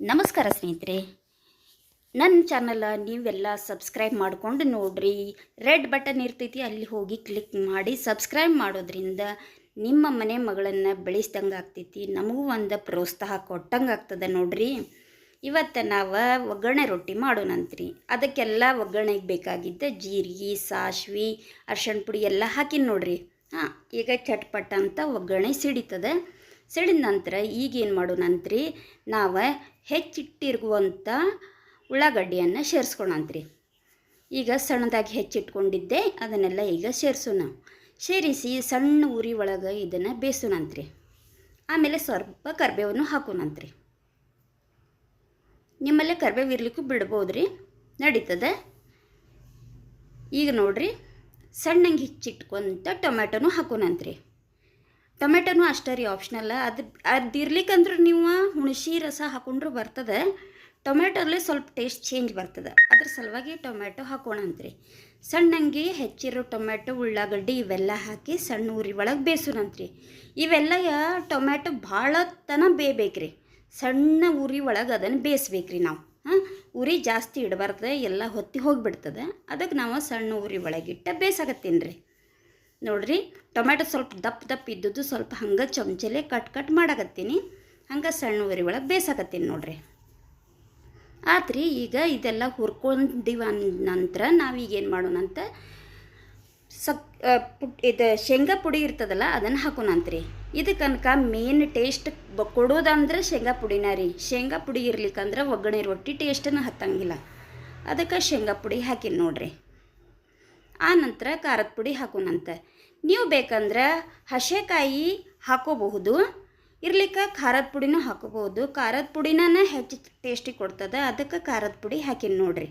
ನಮಸ್ಕಾರ ಸ್ನೇಹಿತರೆ. ನನ್ನ ಚಾನಲ ನೀವೆಲ್ಲ ಸಬ್ಸ್ಕ್ರೈಬ್ ಮಾಡ್ಕೊಂಡು ನೋಡ್ರಿ. ರೆಡ್ ಬಟನ್ ಇರ್ತೈತಿ, ಅಲ್ಲಿ ಹೋಗಿ ಕ್ಲಿಕ್ ಮಾಡಿ ಸಬ್ಸ್ಕ್ರೈಬ್ ಮಾಡೋದ್ರಿಂದ ನಿಮ್ಮ ಮನೆ ಮಗಳನ್ನು ಬೆಳೆಸ್ದಂಗೆ ಆಗ್ತೈತಿ. ನಮಗೂ ಒಂದು ಪ್ರೋತ್ಸಾಹ ಕೊಟ್ಟಂಗೆ ಆಗ್ತದೆ ನೋಡ್ರಿ. ಇವತ್ತು ನಾವು ಒಗ್ಗರಣೆ ರೊಟ್ಟಿ ಮಾಡೋಣಂತ್ರಿ. ಅದಕ್ಕೆಲ್ಲ ಒಗ್ಗರಣೆಗೆ ಬೇಕಾಗಿದ್ದ ಜೀರಿಗೆ, ಸಾಸ್ವಿ, ಅರ್ಶಿಣ ಪುಡಿ ಎಲ್ಲ ಹಾಕಿ ನೋಡ್ರಿ. ಹಾಂ, ಈಗ ಚಟ್ಪಟ್ ಅಂತ ಒಗ್ಗರಣೆ ಸಿಡಿತದೆ. ಸಿಡಿದ ನಂತರ ಈಗೇನು ಮಾಡೋಣಂತ್ರಿ? ನಾವು ಹೆಚ್ಚಿಟ್ಟಿರುವಂಥ ಉಳ್ಳಾಗಡ್ಡಿಯನ್ನು ಸೇರಿಸ್ಕೊಳಂತ್ರಿ ಈಗ ಸಣ್ಣದಾಗಿ ಹೆಚ್ಚಿಟ್ಕೊಂಡಿದ್ದೆ, ಅದನ್ನೆಲ್ಲ ಈಗ ಸೇರಿಸೋಣ. ಸೇರಿಸಿ ಸಣ್ಣ ಉರಿ ಒಳಗೆ ಇದನ್ನು ಬೇಯಿಸೋಣಂತ್ರಿ ಆಮೇಲೆ ಸ್ವಲ್ಪ ಕರಿಬೇವನ್ನು ಹಾಕೋಣಂತ್ರಿ ನಿಮ್ಮಲ್ಲೇ ಕರಿಬೇವು ಇರ್ಲಿಕ್ಕೂ ಬಿಡ್ಬೋದು ರೀ ನಡೀತದೆ? ಈಗ ನೋಡಿರಿ, ಸಣ್ಣಂಗೆ ಹೆಚ್ಚಿಟ್ಕೊಂತ ಟೊಮ್ಯಾಟೋನು ಹಾಕೋಣಂತ್ರಿ ಟೊಮೆಟೊನು ಅಷ್ಟೇ ರೀ ಆಪ್ಷನಲ್ಲ ಅದು ಅದು ಇರ್ಲಿಕ್ಕಂದ್ರೆ ನೀವು ಹುಣಸಿ ರಸ ಹಾಕೊಂಡ್ರೂ ಬರ್ತದೆ. ಟೊಮೆಟೊಲ್ಲೇ ಸ್ವಲ್ಪ ಟೇಸ್ಟ್ ಚೇಂಜ್ ಬರ್ತದೆ. ಅದ್ರ ಸಲುವಾಗಿ ಟೊಮೆಟೊ ಹಾಕೋಣಂತ್ರಿ ಸಣ್ಣಂಗಿ ಹೆಚ್ಚಿರೋ ಟೊಮೆಟೊ, ಉಳ್ಳಾಗಡ್ಡಿ ಇವೆಲ್ಲ ಹಾಕಿ ಸಣ್ಣ ಉರಿ ಒಳಗೆ ಬೇಯಿಸೋಣಂತ್ರಿ ಇವೆಲ್ಲ ಟೊಮೆಟೊ ಭಾಳ ತನ ಬೇಯಬೇಕ್ರಿ. ಸಣ್ಣ ಉರಿ ಒಳಗೆ ಅದನ್ನು ಬೇಯಿಸ್ಬೇಕ್ರಿ ನಾವು. ಹಾಂ, ಉರಿ ಜಾಸ್ತಿ ಇಡಬಾರ್ದು, ಎಲ್ಲ ಹೊತ್ತಿ ಹೋಗಿಬಿಡ್ತದೆ. ಅದಕ್ಕೆ ನಾವು ಸಣ್ಣ ಉರಿ ಒಳಗಿಟ್ಟ ಬೇಯಿಸಾಕತ್ತೀನಿ ರೀ ನೋಡ್ರಿ ಟೊಮೆಟೊ ಸ್ವಲ್ಪ ದಪ್ಪ ದಪ್ಪ ಇದ್ದದ್ದು ಸ್ವಲ್ಪ ಹಂಗೆ ಚಮಚಲೆ ಕಟ್ ಕಟ್ ಮಾಡಾಕತ್ತೀನಿ. ಹಂಗೆ ಸಣ್ಣ ಉರಿ ಒಳಗೆ ಬೇಯಿಸಾಕತ್ತೀನಿ ನೋಡ್ರಿ. ಆತ್ರಿ ಈಗ ಇದೆಲ್ಲ ಹುರ್ಕೊಂಡಿವ ನಂತರ ನಾವೀಗ ಏನು ಮಾಡೋಣಂತ ಸಕ್ ಆ, ಪುಟ್ ಇದು ಶೇಂಗಾ ಪುಡಿ ಇರ್ತದಲ್ಲ ಅದನ್ನು ಹಾಕೋಣಂತ್ರಿ. ಇದಕ್ಕನಕ ಮೇನ್ ಟೇಸ್ಟ್ ಕೊಡೋದಂದ್ರೆ ಶೇಂಗಾ ಪುಡಿನ ರೀ. ಶೇಂಗಾ ಪುಡಿ ಇರ್ಲಿಕ್ಕಂದ್ರೆ ಒಗ್ಗರಣೆ ರೊಟ್ಟಿ ಟೇಸ್ಟನ್ನು ಹತ್ತಂಗಿಲ್ಲ. ಅದಕ್ಕೆ ಶೇಂಗಾ ಪುಡಿ ಹಾಕಿನಿ ನೋಡ್ರಿ. ಆ ನಂತರ ಖಾರದ ಪುಡಿ ಹಾಕೋಣಂತೆ ನೀವು ಬೇಕಂದ್ರೆ ಹಸೆಕಾಯಿ ಹಾಕೋಬಹುದು, ಇರ್ಲಿಕ್ಕೆ ಖಾರದ ಪುಡಿನೂ ಹಾಕೋಬಹುದು. ಖಾರದ ಪುಡಿನ ಹೆಚ್ಚು ಟೇಸ್ಟಿ ಕೊಡ್ತದೆ, ಅದಕ್ಕೆ ಖಾರದ ಪುಡಿ ಹಾಕೀನಿ ನೋಡ್ರಿ.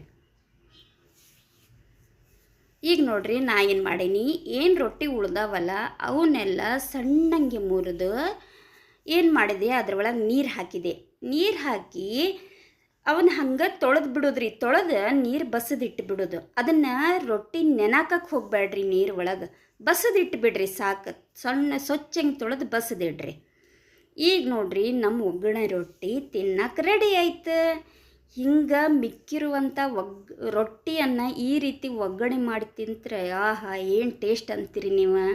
ಈಗ ನೋಡ್ರಿ ನಾ ಏನು ಮಾಡೀನಿ, ಏನು ರೊಟ್ಟಿ ಉಳ್ದಾವಲ್ಲ, ಅವನ್ನೆಲ್ಲ ಸಣ್ಣಂಗೆ ಮುರಿದು ಏನು ಮಾಡಿದೆ, ಅದರೊಳಗೆ ನೀರು ಹಾಕಿದೆ. ನೀರು ಹಾಕಿ ಅವನ್ನ ಹಂಗೆ ತೊಳೆದು ಬಿಡೋದ್ರಿ, ತೊಳೆದು ನೀರು ಬಸದಿಟ್ಟು ಬಿಡೋದು. ಅದನ್ನು ರೊಟ್ಟಿ ನೆನಕಕ್ಕೆ ಹೋಗ್ಬೇಡ್ರಿ ನೀರು ಒಳಗೆ. ಬಸದಿಟ್ಟು ಬಿಡ್ರಿ ಸಾಕು. ಸಣ್ಣ ಸ್ವಚ್ಛಂಗೆ ತೊಳೆದು ಬಸದಿಡ್ರಿ ಈಗ ನೋಡ್ರಿ ನಮ್ಮ ಒಗ್ಗರಣೆ ರೊಟ್ಟಿ ತಿನ್ನಕ್ಕೆ ರೆಡಿ ಆಯ್ತು. ಹಿಂಗೆ ಮಿಕ್ಕಿರುವಂಥ ಒಗ್, ರೊಟ್ಟಿಯನ್ನು ಈ ರೀತಿ ಒಗ್ಗರಣೆ ಮಾಡಿ ತಿಂತ್ರೆ ಆಹಾ, ಏನು ಟೇಸ್ಟ್ ಅಂತೀರಿ ನೀವು?